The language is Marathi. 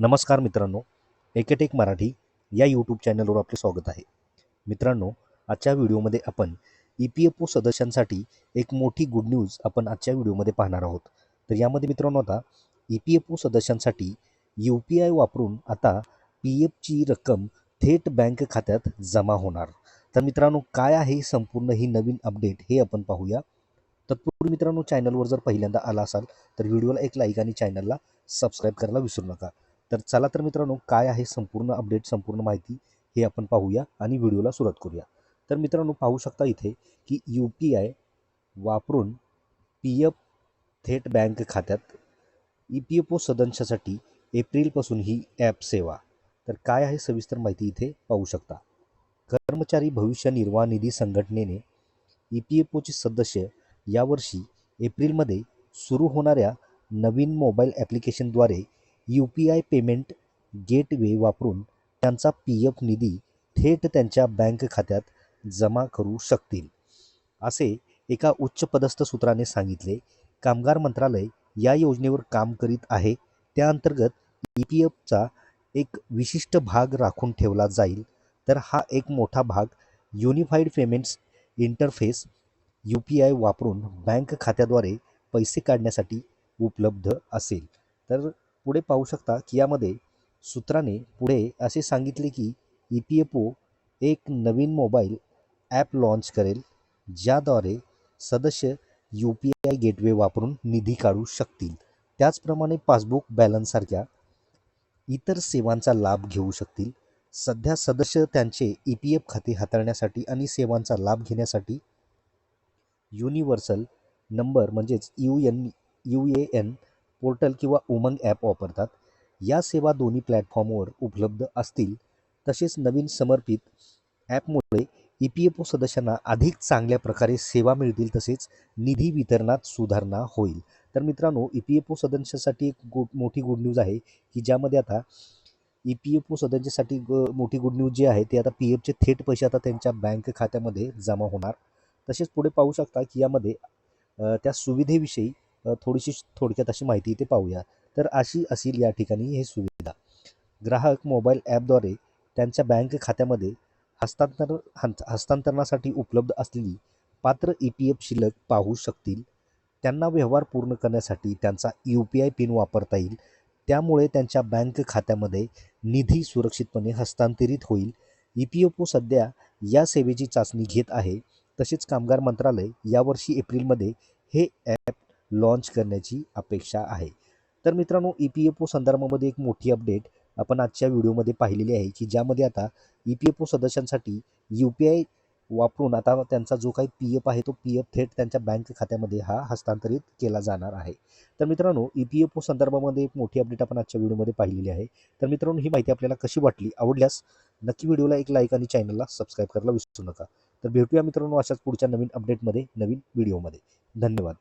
नमस्कार मित्रांनो एकेटेक मराठी या यूट्यूब चॅनलवर आपले स्वागत आहे. मित्रांनो आजच्या व्हिडिओमध्ये आपण ई पी एफ ओ सदस्यांसाठी एक मोठी गुड न्यूज आपण आजच्या व्हिडिओमध्ये पाहणार आहोत. तर यामध्ये मित्रांनो आता ई पी एफ ओ सदस्यांसाठी यू पी आय वापरून आता पी एफची रक्कम थेट बँक खात्यात जमा होणार. तर मित्रांनो काय आहे संपूर्ण ही नवीन अपडेट हे आपण पाहूया. तत्पूर्वी मित्रांनो चॅनलवर जर पहिल्यांदा आला असाल तर व्हिडिओला एक लाईक आणि चॅनलला सबस्क्राईब करायला विसरू नका. तर चला तर मित्रांनो काय आहे संपूर्ण अपडेट संपूर्ण माहिती हे आपण पाहूया आणि व्हिडिओला सुरुवात करूया. तर मित्रांनो पाहू शकता इथे की यू पी आय वापरून पी एफ थेट बँक खात्यात ई पी एफ ओ सदस्यासाठी एप्रिलपासून ही ॲप सेवा. तर काय आहे सविस्तर माहिती इथे पाहू शकता. कर्मचारी भविष्य निर्वाह निधी संघटनेने ई पी एफ ओचे सदस्य यावर्षी एप्रिलमध्ये सुरू होणाऱ्या नवीन mobile ॲप्लिकेशनद्वारे U P I payment gateway वापरून त्यांचा पी एफ निधी थेट त्यांच्या बँक खात्यात जमा करू शकतील असे एका उच्चपदस्थ सूत्राने सांगितले. कामगार मंत्रालय या योजनेवर काम करीत आहे. त्या अंतर्गत ई पी एफचा एक विशिष्ट भाग राखून ठेवला जाईल. तर हा एक मोठा भाग unified payments interface U P I वापरून बँक खात्याद्वारे पैसे काढण्यासाठी उपलब्ध असेल. तर पुढे पाहू शकता की यामध्ये सूत्राने पुढे असे सांगितले की ई पी एफ ओ एक नवीन मोबाईल ॲप लॉन्च करेल ज्याद्वारे सदस्य यू पी आय गेटवे वापरून निधी काढू शकतील. त्याचप्रमाणे पासबुक बॅलन्ससारख्या इतर सेवांचा लाभ घेऊ शकतील. सध्या सदस्य त्यांचे ई पी एफ खाते हाताळण्यासाठी आणि सेवांचा लाभ घेण्यासाठी युनिव्हर्सल नंबर म्हणजेच U N U A N portal किंवा उमंग ॲप वापरतात. या सेवा दोन्ही प्लॅटफॉर्मवर उपलब्ध असतील. तसेच नवीन समर्पित ॲपमुळे ई पी एफ ओ सदस्यांना अधिक चांगल्या प्रकारे सेवा मिळतील. तसेच निधी वितरणात सुधारणा होईल. तर मित्रांनो ई पी एफ ओ सदस्यासाठी एक गो मोठी गुड न्यूज आहे की ज्यामध्ये आता ई पी एफ ओ सदस्यासाठी ग मोठी गुड न्यूज जी आहे ती आता पी एफचे थेट पैसे आता त्यांच्या बँक खात्यामध्ये जमा होणार. तसेच पुढे पाहू शकता की यामध्ये त्या सुविधेविषयी थोडीशी थोडक्यात अशी माहिती इथे पाहूया. तर अशी असेल या ठिकाणी हे सुविधा. ग्राहक मोबाईल ॲपद्वारे त्यांच्या बँक खात्यामध्ये हस्तांतर हं- हस्तांतरणासाठी उपलब्ध असलेली पात्र ई पी एफ शिल्लक पाहू शकतील. त्यांना व्यवहार पूर्ण करण्यासाठी त्यांचा यू पी आय पिन वापरता येईल. त्यामुळे त्यांच्या बँक खात्यामध्ये निधी सुरक्षितपणे हस्तांतरित होईल. ई पी एफ ओ सध्या या सेवेची चाचणी घेत आहे. तसेच कामगार मंत्रालय यावर्षी एप्रिलमध्ये हे ॲप लॉन्च करण्याची अपेक्षा आहे. तर मित्रांनो ई पी एफ ओ संदर्भामध्ये एक मोठी अपडेट आपण आजच्या व्हिडिओमध्ये पाहिलेली आहे की ज्यामध्ये आता ई पी एफ ओ सदस्यांसाठी यू पी आय वापरून आता त्यांचा जो काही पी एफ आहे तो पी एफ थेट त्यांच्या बँक खात्यामध्ये हा हस्तांतरित केला जाणार आहे. तर मित्रांनो ई पी एफ ओ संदर्भामध्ये एक मोठी अपडेट आपण आजच्या व्हिडिओमध्ये पाहिलेली आहे. तर मित्रांनो ही माहिती आपल्याला कशी वाटली आवडल्यास नक्की व्हिडिओला एक लाईक आणि चॅनलला सबस्क्राईब करायला विसरू नका. तर भेटूया मित्रांनो अशाच पुढच्या नवीन अपडेटमध्ये नवीन व्हिडिओमध्ये. धन्यवाद.